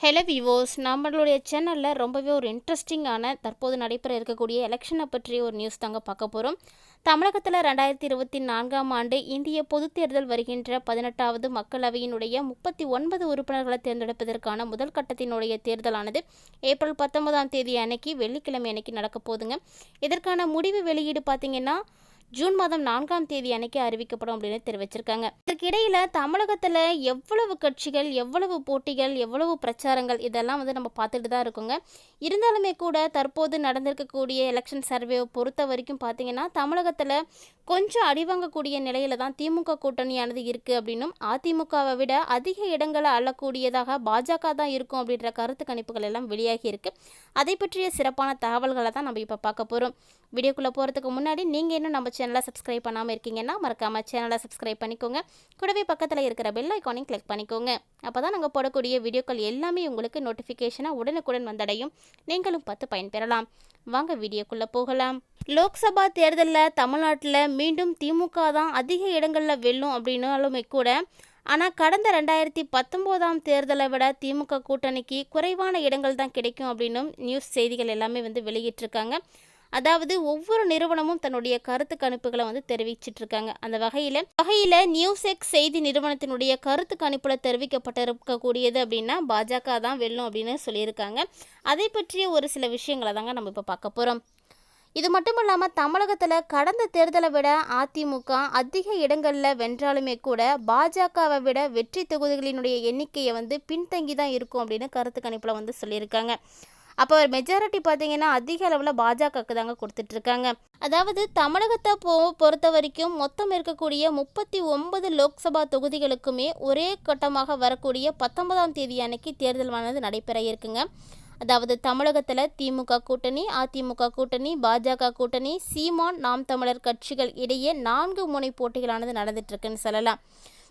Hello விவோஸ் நம்மளுடைய சேனலில் ரொம்பவே ஒரு இன்ட்ரெஸ்டிங்கான தற்போது நடைபெற இருக்கக்கூடிய எலெக்ஷனை பற்றிய ஒரு நியூஸ் தாங்க பார்க்க போகிறோம் தமிழகத்தில் ரெண்டாயிரத்தி இருபத்தி நான்காம் ஆண்டு இந்திய பொதுத் தேர்தல் வருகின்ற பதினெட்டாவது மக்களவையினுடைய முப்பத்தி ஒன்பது உறுப்பினர்களை தேர்ந்தெடுப்பதற்கான முதல் கட்டத்தினுடைய தேர்தலானது ஏப்ரல் பத்தொன்பதாம் தேதி அன்னைக்கு வெள்ளிக்கிழமை அன்னைக்கு நடக்க போதுங்க இதற்கான முடிவு வெளியீடு பார்த்திங்கன்னா ஜூன் மாதம் நான்காம் தேதி அன்னைக்கு அறிவிக்கப்படும் அப்படின்னு தெரிவிச்சிருக்காங்க. இதற்கிடையில தமிழகத்தில் எவ்வளவு கட்சிகள் எவ்வளவு போட்டிகள் எவ்வளவு பிரச்சாரங்கள் இதெல்லாம் வந்து நம்ம பார்த்துட்டு தான் இருக்கோங்க. இருந்தாலுமே கூட தற்போது நடந்திருக்கக்கூடிய எலெக்ஷன் சர்வேவை பொறுத்த வரைக்கும் பார்த்தீங்கன்னா தமிழகத்தில் கொஞ்சம் அடிவாங்கக்கூடிய நிலையில தான் திமுக கூட்டணியானது இருக்குது அப்படின்னும் அதிமுகவை விட அதிக இடங்களை அள்ளக்கூடியதாக பாஜக தான் இருக்கும் அப்படின்ற கருத்து கணிப்புகள் எல்லாம் வெளியாகி இருக்கு. அதை பற்றிய சிறப்பான தகவல்களை தான் நம்ம இப்போ பார்க்க போகிறோம் வீடியோக்குள்ளே போகிறதுக்கு முன்னாடி நீங்கள் இன்னும் நம்ம சேனலை சப்ஸ்கிரைப் பண்ணாமல் இருக்கீங்கன்னா மறக்காமல் சேனலை சப்ஸ்கிரைப் பண்ணிக்கோங்க. கூடவே பக்கத்தில் இருக்கிற பெல் ஐக்கானையும் கிளிக் பண்ணிக்கோங்க. அப்போ தான் நாங்கள் போடக்கூடிய வீடியோக்கள் எல்லாமே உங்களுக்கு நோட்டிஃபிகேஷனாக உடனுக்குடன் வந்தடையும். நீங்களும் பார்த்து பயன்பெறலாம். வாங்க வீடியோக்குள்ளே போகலாம். லோக்சபா தேர்தலில் தமிழ்நாட்டில் மீண்டும் திமுக தான் அதிக இடங்களில் வெல்லும் அப்படின்னாலுமே கூட ஆனால் கடந்த ரெண்டாயிரத்தி பத்தொம்போதாம் தேர்தலை விட திமுக கூட்டணிக்கு குறைவான இடங்கள் தான் கிடைக்கும் அப்படின்னும் நியூஸ் செய்திகள் எல்லாமே வந்து வெளியிட்டிருக்காங்க. அதாவது ஒவ்வொரு நிறுவனமும் தன்னுடைய கருத்து கணிப்புகளை வந்து தெரிவிச்சிட்டு இருக்காங்க அந்த வகையில் வகையில் நியூஸ் செய்தி நிறுவனத்தினுடைய கருத்து கணிப்பில் தெரிவிக்கப்பட்டிருக்கக்கூடியது அப்படின்னா பாஜக தான் வெல்லும் அப்படின்னு சொல்லியிருக்காங்க. அதை பற்றிய ஒரு சில விஷயங்களை தாங்க நம்ம இப்போ பார்க்க போகிறோம் இது மட்டும் இல்லாமல் தமிழகத்தில் கடந்த தேர்தலை விட அதிமுக அதிக இடங்களில் வென்றாலுமே கூட பாஜகவை விட வெற்றி தொகுதிகளினுடைய எண்ணிக்கையை வந்து பின்தங்கி தான் இருக்கும் அப்படின்னு கருத்து கணிப்பில் வந்து சொல்லியிருக்காங்க. அப்போ மெஜாரிட்டி பார்த்தீங்கன்னா அதிக அளவில் பாஜகவுக்கு தாங்க கொடுத்துட்ருக்காங்க. அதாவது தமிழகத்தை போ பொறுத்த வரைக்கும் மொத்தம் இருக்கக்கூடிய முப்பத்தி ஒன்பது லோக்சபா தொகுதிகளுக்குமே ஒரே கட்டமாக வரக்கூடிய பத்தொன்பதாம் தேதி அன்னைக்கு தேர்தலானது நடைபெற இருக்குங்க. அதாவது தமிழகத்தில் திமுக கூட்டணி அதிமுக கூட்டணி பாஜக கூட்டணி சீமான் நாம் தமிழர் கட்சிகள் இடையே நான்கு முனை போட்டிகளானது நடந்துட்டுருக்குன்னு சொல்லலாம்.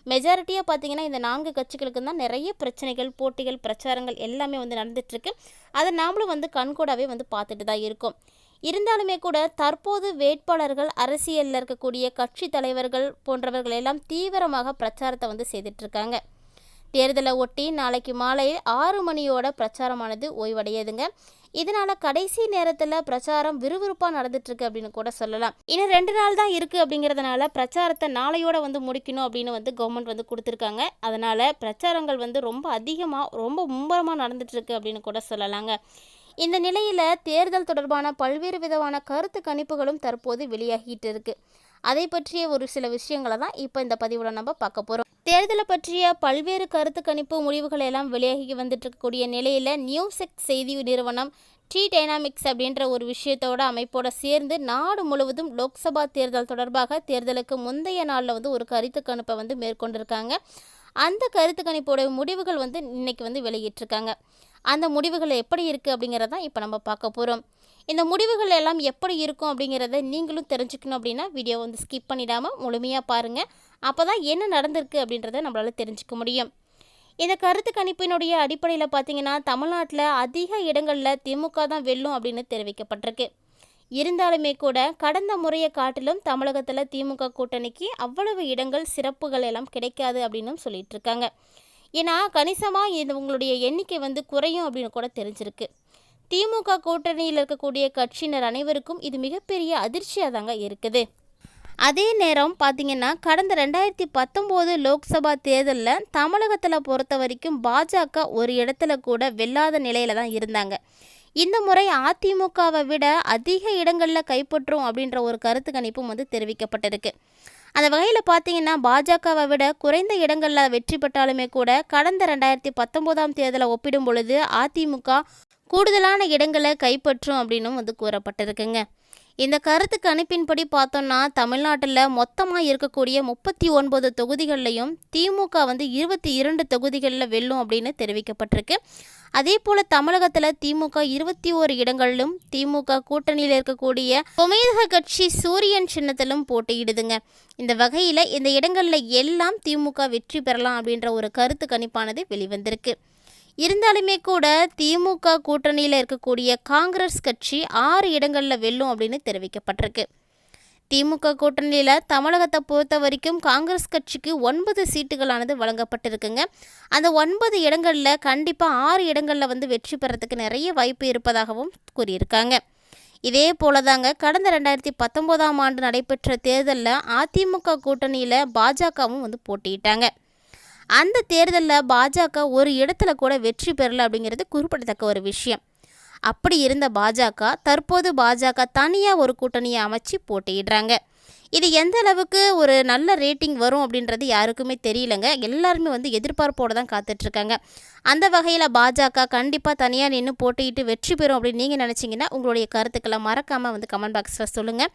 மெஜாரிட்டியாக பார்த்தீங்கன்னா இந்த நான்கு கட்சிகளுக்கு தான் நிறைய பிரச்சனைகள் போட்டிகள் பிரச்சாரங்கள் எல்லாமே வந்து நடந்துகிட்ருக்கு அதை நாமளும் வந்து கண்கூடாவே வந்து பார்த்துட்டு தான் இருக்கோம். இருந்தாலுமே கூட தற்போது வேட்பாளர்கள் அரசியலில் இருக்கக்கூடிய கட்சி தலைவர்கள் போன்றவர்கள் எல்லாம் தீவிரமாக பிரச்சாரத்தை வந்து செய்துட்ருக்காங்க தேர்தலை ஒட்டி நாளைக்கு மாலை ஆறு மணியோட பிரச்சாரமானது ஓய்வடையுதுங்க. இதனால கடைசி நேரத்தில் பிரச்சாரம் விறுவிறுப்பாக நடந்துட்டுருக்கு அப்படின்னு கூட சொல்லலாம். இன்னும் ரெண்டு நாள் தான் இருக்குது அப்படிங்கிறதுனால பிரச்சாரத்தை நாளையோட வந்து முடிக்கணும் அப்படின்னு வந்து கவர்மெண்ட் வந்து கொடுத்துருக்காங்க. அதனால் பிரச்சாரங்கள் வந்து ரொம்ப அதிகமாக ரொம்ப மும்பரமாக நடந்துட்டுருக்கு அப்படின்னு கூட சொல்லலாங்க. இந்த நிலையில் தேர்தல் தொடர்பான பல்வேறு விதமான கருத்து கணிப்புகளும் தற்போது வெளியாகிட்டு இருக்கு. அதை பற்றிய ஒரு சில விஷயங்களை தான் இப்போ இந்த பதிவில் நம்ம பார்க்க போகிறோம் தேர்தலை பற்றிய பல்வேறு கருத்து கணிப்பு முடிவுகள் எல்லாம் வெளியாகி வந்துட்டு இருக்கக்கூடிய நிலையில் நியூசெக் செய்தி நிறுவனம் டி டைனாமிக்ஸ் அப்படின்ற ஒரு விஷயத்தோட அமைப்போட சேர்ந்து நாடு முழுவதும் லோக்சபா தேர்தல் தொடர்பாக தேர்தலுக்கு முந்தைய நாளில் வந்து ஒரு கருத்து கணிப்பை வந்து மேற்கொண்டிருக்காங்க. அந்த கருத்து கணிப்போட முடிவுகள் வந்து இன்னைக்கு வந்து வெளியிட்டிருக்காங்க. அந்த முடிவுகள் எப்படி இருக்குது அப்படிங்கிறத இப்போ நம்ம பார்க்க போகிறோம் இந்த முடிவுகள் எல்லாம் எப்படி இருக்கும் அப்படிங்கிறத நீங்களும் தெரிஞ்சுக்கணும் அப்படின்னா வீடியோ வந்து ஸ்கிப் பண்ணிடாமல் முழுமையாக பாருங்கள் அப்போ தான் என்ன நடந்திருக்கு அப்படின்றத நம்மளால் தெரிஞ்சுக்க முடியும். இந்த கருத்து கணிப்பினுடைய அடிப்படையில் பார்த்தீங்கன்னா தமிழ்நாட்டில் அதிக இடங்களில் திமுக தான் வெல்லும் அப்படின்னு தெரிவிக்கப்பட்டிருக்கு. இருந்தாலுமே கூட கடந்த முறையை காட்டிலும் தமிழகத்தில் திமுக கூட்டணிக்கு அவ்வளவு இடங்கள் சிறப்புகள் எல்லாம் கிடைக்காது அப்படின்னும் சொல்லிட்டு இருக்காங்க. ஏன்னா கணிசமாக இது உங்களுடைய எண்ணிக்கை வந்து குறையும் அப்படின்னு கூட தெரிஞ்சிருக்கு. திமுக கூட்டணியில் இருக்கக்கூடிய கட்சியினர் அனைவருக்கும் இது மிகப்பெரிய அதிர்ச்சியாக தாங்க இருக்குது. அதே நேரம் பார்த்தீங்கன்னா கடந்த ரெண்டாயிரத்தி பத்தொம்போது லோக்சபா தேர்தலில் தமிழகத்தில் பொறுத்த வரைக்கும் பாஜக ஒரு இடத்துல கூட வெல்லாத நிலையில தான் இருந்தாங்க. இந்த முறை அதிமுகவை விட அதிக இடங்களில் கைப்பற்றும் அப்படின்ற ஒரு கருத்து கணிப்பும் வந்து தெரிவிக்கப்பட்டிருக்கு. அந்த வகையில் பார்த்தீங்கன்னா பாஜகவை விட குறைந்த இடங்களில் வெற்றி பெற்றாலுமே கூட கடந்த ரெண்டாயிரத்தி பத்தொம்போதாம் தேர்தலை ஒப்பிடும் பொழுது அதிமுக கூடுதலான இடங்களை கைப்பற்றும் அப்படின்னும் வந்து கூறப்பட்டிருக்குங்க. இந்த கருத்து கணிப்பின்படி பார்த்தோம்னா தமிழ்நாட்டில் மொத்தமாக இருக்கக்கூடிய முப்பத்தி ஒன்பது தொகுதிகள்லையும் திமுக வந்து இருபத்தி இரண்டு தொகுதிகளில் வெல்லும் அப்படின்னு தெரிவிக்கப்பட்டிருக்கு. அதே போல் தமிழகத்தில் திமுக இருபத்தி ஓரு இடங்களிலும் திமுக கூட்டணியில் இருக்கக்கூடிய உமேதக கட்சி சூரியன் சின்னத்திலும் போட்டியிடுதுங்க. இந்த வகையில் இந்த இடங்களில் எல்லாம் திமுக வெற்றி பெறலாம் அப்படின்ற ஒரு கருத்து கணிப்பானது வெளிவந்திருக்கு. இருந்தாலுமே கூட திமுக கூட்டணியில் இருக்கக்கூடிய காங்கிரஸ் கட்சி ஆறு இடங்களில் வெல்லும் அப்படின்னு தெரிவிக்கப்பட்டிருக்கு. திமுக கூட்டணியில் தமிழகத்தை பொறுத்த வரைக்கும் காங்கிரஸ் கட்சிக்கு ஒன்பது சீட்டுகளானது வழங்கப்பட்டிருக்குங்க. அந்த ஒன்பது இடங்களில் கண்டிப்பாக ஆறு இடங்களில் வந்து வெற்றி பெறத்துக்கு நிறைய வாய்ப்பு இருப்பதாகவும் கூறியிருக்காங்க. இதே போல தாங்க கடந்த ரெண்டாயிரத்தி பத்தொம்போதாம் ஆண்டு நடைபெற்ற தேர்தலில் அதிமுக கூட்டணியில் பாஜகவும் வந்து போட்டியிட்டாங்க. அந்த தேர்தலில் பாஜக ஒரு இடத்துல கூட வெற்றி பெறலை அப்படிங்கிறது குறிப்பிடத்தக்க ஒரு விஷயம். அப்படி இருந்த பாஜக தற்போது பாஜக தனியாக ஒரு கூட்டணியை அமைச்சு போட்டியிடுறாங்க. இது எந்த அளவுக்கு ஒரு நல்ல ரேட்டிங் வரும் அப்படின்றது யாருக்குமே தெரியலங்க. எல்லாருமே வந்து எதிர்பார்ப்போடு தான் காத்துட்ருக்காங்க அந்த வகையில் பாஜக கண்டிப்பாக தனியாக நின்று போட்டியிட்டு வெற்றி பெறும் அப்படின்னு நீங்கள் நினச்சிங்கன்னா உங்களுடைய கருத்துக்களை மறக்காமல் வந்து கமெண்ட் பாக்ஸில் சொல்லுங்கள்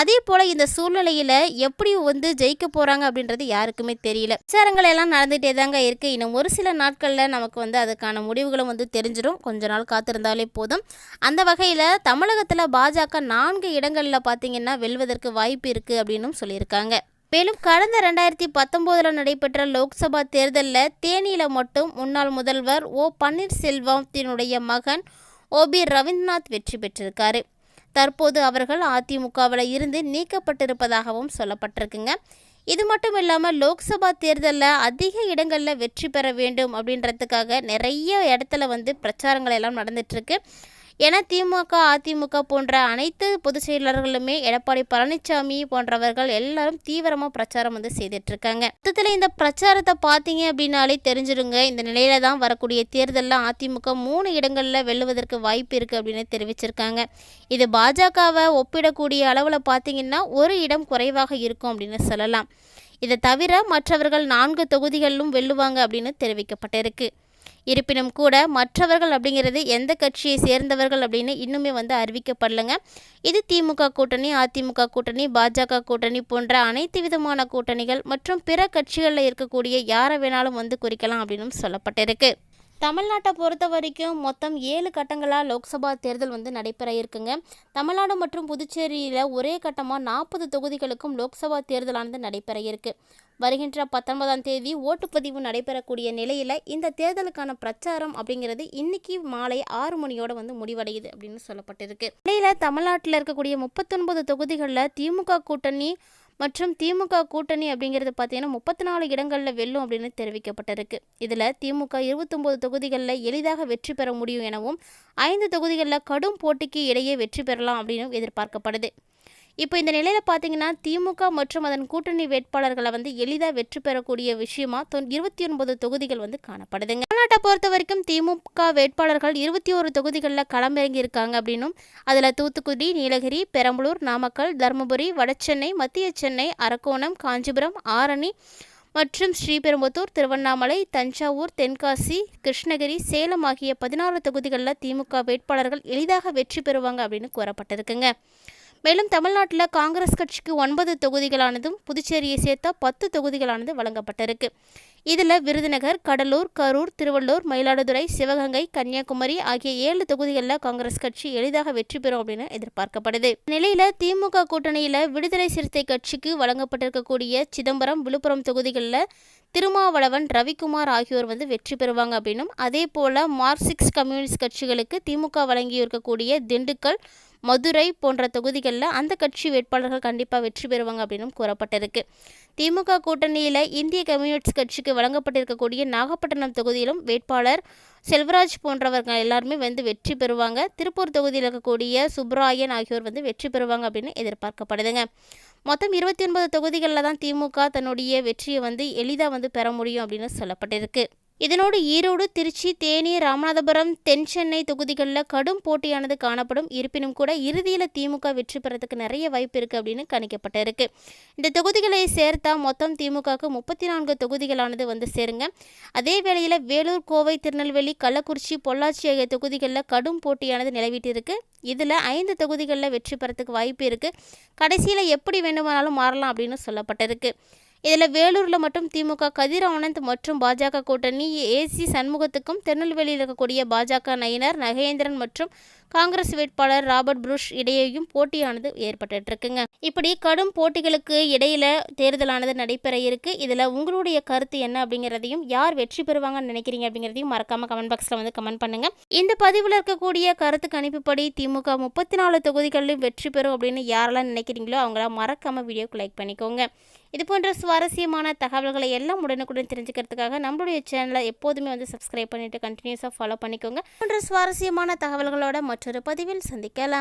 அதே போல் இந்த சூழ்நிலையில் எப்படி வந்து ஜெயிக்க போகிறாங்க அப்படின்றது யாருக்குமே தெரியல. பிரச்சாரங்கள் எல்லாம் நடந்துகிட்டே தாங்க இருக்குது இன்னும் ஒரு சில நாட்களில் நமக்கு வந்து அதுக்கான முடிவுகளும் வந்து தெரிஞ்சிடும் கொஞ்ச நாள் காத்திருந்தாலே போதும். அந்த வகையில் தமிழகத்தில் பாஜக நான்கு இடங்களில் பார்த்தீங்கன்னா வெல்வதற்கு வாய்ப்பு இருக்குது அப்படின்னும் சொல்லியிருக்காங்க. மேலும் கடந்த ரெண்டாயிரத்தி பத்தொம்போதில் நடைபெற்ற லோக்சபா தேர்தலில் தேனியில் மட்டும் முன்னாள் முதல்வர் ஓ பன்னீர்செல்வத்தினுடைய மகன் ஓபி ரவீந்திரநாத் வெற்றி பெற்றிருக்காரு. தற்போது அவர்கள் அதிமுகவில் இருந்து நீக்கப்பட்டிருப்பதாகவும் சொல்லப்பட்டிருக்குங்க. இது மட்டும் இல்லாமல் லோக்சபா தேர்தலில் அதிக இடங்களில் வெற்றி பெற வேண்டும் அப்படின்றதுக்காக நிறைய இடத்துல வந்து பிரச்சாரங்கள் எல்லாம் நடந்துட்டுருக்கு என திமுக அதிமுக போன்ற அனைத்து பொதுச் செயலாளர்களுமே எடப்பாடி பழனிசாமி போன்றவர்கள் எல்லாரும் தீவிரமாக பிரச்சாரம் வந்து செய்துட்டு இருக்காங்க மொத்தத்தில் இந்த பிரச்சாரத்தை பார்த்தீங்க அப்படின்னாலே தெரிஞ்சிருங்க. இந்த நிலையில தான் வரக்கூடிய தேர்தலில் அதிமுக மூணு இடங்களில் வெல்லுவதற்கு வாய்ப்பு இருக்குது அப்படின்னு தெரிவிச்சிருக்காங்க. இது பாஜகவை ஒப்பிடக்கூடிய அளவில் பார்த்தீங்கன்னா ஒரு இடம் குறைவாக இருக்கும் அப்படின்னு சொல்லலாம். இதை தவிர மற்றவர்கள் நான்கு தொகுதிகளிலும் வெல்லுவாங்க அப்படின்னு தெரிவிக்கப்பட்டிருக்கு. இருப்பினும் கூட மற்றவர்கள் அப்படிங்கிறது எந்த கட்சியை சேர்ந்தவர்கள் அப்படின்னு இன்னுமே வந்து அறிவிக்கப்படலைங்க. இது திமுக கூட்டணி அதிமுக கூட்டணி பாஜக கூட்டணி போன்ற அனைத்து விதமான கூட்டணிகள் மற்றும் பிற கட்சிகளில் இருக்கக்கூடிய யாரை வேணாலும் வந்து குறிக்கலாம் அப்படின்னு சொல்லப்பட்டிருக்கு. தமிழ்நாட்டை பொறுத்த வரைக்கும் மொத்தம் ஏழு கட்டங்களாக லோக்சபா தேர்தல் வந்து நடைபெற இருக்குங்க. தமிழ்நாடு மற்றும் புதுச்சேரியில் ஒரே கட்டமாக நாற்பது தொகுதிகளுக்கும் லோக்சபா தேர்தலானது நடைபெற இருக்கு. வருகின்ற பத்தொன்பதாம் தேதி ஓட்டுப்பதிவு நடைபெறக்கூடிய நிலையில் இந்த தேர்தலுக்கான பிரச்சாரம் அப்படிங்கிறது இன்னைக்கு மாலை ஆறு மணியோட வந்து முடிவடையுது அப்படின்னு சொல்லப்பட்டிருக்கு. நிலையில் தமிழ்நாட்டில் இருக்கக்கூடிய முப்பத்தொன்பது தொகுதிகளில் திமுக கூட்டணி மற்றும் திமுக கூட்டணி அப்படிங்கிறது பார்த்தீங்கன்னா முப்பத்தி நாலு இடங்களில் வெல்லும் அப்படின்னு தெரிவிக்கப்பட்டிருக்கு. இதில் திமுக இருபத்தொம்போது தொகுதிகளில் எளிதாக வெற்றி பெற முடியும் எனவும் ஐந்து தொகுதிகளில் கடும் போட்டிக்கு இடையே வெற்றி பெறலாம் அப்படின்னு எதிர்பார்க்கப்படுது. இப்போ இந்த நிலையில் பார்த்தீங்கன்னா திமுக மற்றும் அதன் கூட்டணி வேட்பாளர்களை வந்து எளிதாக வெற்றி பெறக்கூடிய விஷயமா இருபத்தி ஒன்பது தொகுதிகள் வந்து காணப்படுதுங்க. தமிழ்நாட்டை பொறுத்த வரைக்கும் திமுக வேட்பாளர்கள் இருபத்தி ஒரு தொகுதிகளில் களமிறங்கி இருக்காங்க அப்படின்னும் அதில் தூத்துக்குடி நீலகிரி பெரம்பலூர் நாமக்கல் தருமபுரி வடசென்னை மத்திய சென்னை அரக்கோணம் காஞ்சிபுரம் ஆரணி மற்றும் ஸ்ரீபெரும்புத்தூர் திருவண்ணாமலை தஞ்சாவூர் தென்காசி கிருஷ்ணகிரி சேலம் ஆகிய பதினாறு தொகுதிகளில் திமுக வேட்பாளர்கள் எளிதாக வெற்றி பெறுவாங்க அப்படின்னு கூறப்பட்டிருக்குங்க. மேலும் தமிழ்நாட்டில் காங்கிரஸ் கட்சிக்கு ஒன்பது தொகுதிகளானதும் புதுச்சேரியை சேர்த்த பத்து தொகுதிகளானது வழங்கப்பட்டிருக்கு. இதில் விருதுநகர் கடலூர் கரூர் திருவள்ளூர் மயிலாடுதுறை சிவகங்கை கன்னியாகுமரி ஆகிய ஏழு தொகுதிகளில் காங்கிரஸ் கட்சி எளிதாக வெற்றி பெறும் அப்படின்னு எதிர்பார்க்கப்படுது. நிலையில் திமுக கூட்டணியில் விடுதலை சிறுத்தை கட்சிக்கு வழங்கப்பட்டிருக்கக்கூடிய சிதம்பரம் விழுப்புரம் தொகுதிகளில் திருமாவளவன் ரவிக்குமார் ஆகியோர் வந்து வெற்றி பெறுவாங்க அப்படின்னும் அதே போல் மார்க்சிஸ்ட் கம்யூனிஸ்ட் கட்சிகளுக்கு திமுக வழங்கியிருக்கக்கூடிய திண்டுக்கல் மதுரை போன்ற தொகுதிகளில் அந்த கட்சி வேட்பாளர்கள் கண்டிப்பாக வெற்றி பெறுவாங்க அப்படின்னு கூறப்பட்டிருக்கு. திமுக கூட்டணியில் இந்திய கம்யூனிஸ்ட் கட்சிக்கு வழங்கப்பட்டிருக்கக்கூடிய நாகப்பட்டினம் தொகுதியிலும் வேட்பாளர் செல்வராஜ் போன்றவர்கள் எல்லாருமே வந்து வெற்றி பெறுவாங்க. திருப்பூர் தொகுதியில் இருக்கக்கூடிய சுப்ராயன் ஆகியோர் வந்து வெற்றி பெறுவாங்க அப்படின்னு எதிர்பார்க்கப்படுதுங்க. மொத்தம் இருபத்தி ஒன்பது தொகுதிகளில் தான் திமுக தன்னுடைய வெற்றியை வந்து எளிதாக வந்து பெற முடியும் அப்படின்னு சொல்லப்பட்டிருக்கு. இதனோடு ஈரோடு திருச்சி தேனி ராமநாதபுரம் தென் சென்னை தொகுதிகளில் கடும் போட்டியானது காணப்படும். இருப்பினும் கூட இறுதியில் திமுக வெற்றி பெறத்துக்கு நிறைய வாய்ப்பு இருக்குது அப்படின்னு கணிக்கப்பட்டிருக்கு. இந்த தொகுதிகளை சேர்த்தா மொத்தம் திமுகவுக்கு முப்பத்தி நான்கு தொகுதிகளானது வந்து சேருங்க. அதே வேளையில் வேலூர் கோவை திருநெல்வேலி கள்ளக்குறிச்சி பொள்ளாச்சி ஆகிய தொகுதிகளில் கடும் போட்டியானது நிலவிட்டிருக்கு. இதில் ஐந்து தொகுதிகளில் வெற்றி பெறத்துக்கு வாய்ப்பு இருக்குது கடைசியில் எப்படி வேண்டுமானாலும் மாறலாம் அப்படின்னு சொல்லப்பட்டிருக்கு. இதில் வேலூரில் மட்டும் திமுக கதிர் ஆனந்த் மற்றும் பாஜக கூட்டணி ஏசி சண்முகத்துக்கும் திருநெல்வேலியில் இருக்கக்கூடிய பாஜக நயினர் நகேந்திரன் மற்றும் காங்கிரஸ் வேட்பாளர் ராபர்ட் புருஷ் இடையேயும் போட்டியானது ஏற்பட்டு இருக்குங்க இப்படி கடும் போட்டிகளுக்கு இடையில தேர்தலானது நடைபெற இருக்கு. இதில் உங்களுடைய கருத்து என்ன அப்படிங்கிறதையும் யார் வெற்றி பெறுவாங்கன்னு நினைக்கிறீங்க அப்படிங்கிறதையும் மறக்காம கமெண்ட் பாக்ஸில் வந்து கமெண்ட் பண்ணுங்க. இந்த பதிவில் இருக்கக்கூடிய கருத்து கணிப்புப்படி திமுக முப்பத்தி நாலு தொகுதிகளிலும் வெற்றி பெறும் அப்படின்னு யாரெல்லாம் நினைக்கிறீங்களோ அவங்களாம் மறக்காம வீடியோக்கு லைக் பண்ணிக்கோங்க. இது போன்ற சுவாரஸ்யமான தகவல்களை எல்லாம் உடனுக்குடன் தெரிஞ்சுக்கிறதுக்காக நம்மளுடைய சேனலை எப்போதுமே வந்து சப்ஸ்கிரைப் பண்ணிவிட்டு கண்டினியூஸாக ஃபாலோ பண்ணிக்கோங்க. போன்ற சுவாரஸ்யமான தகவல்களோட மற்றொரு பதிவில் சந்திக்கலாம்.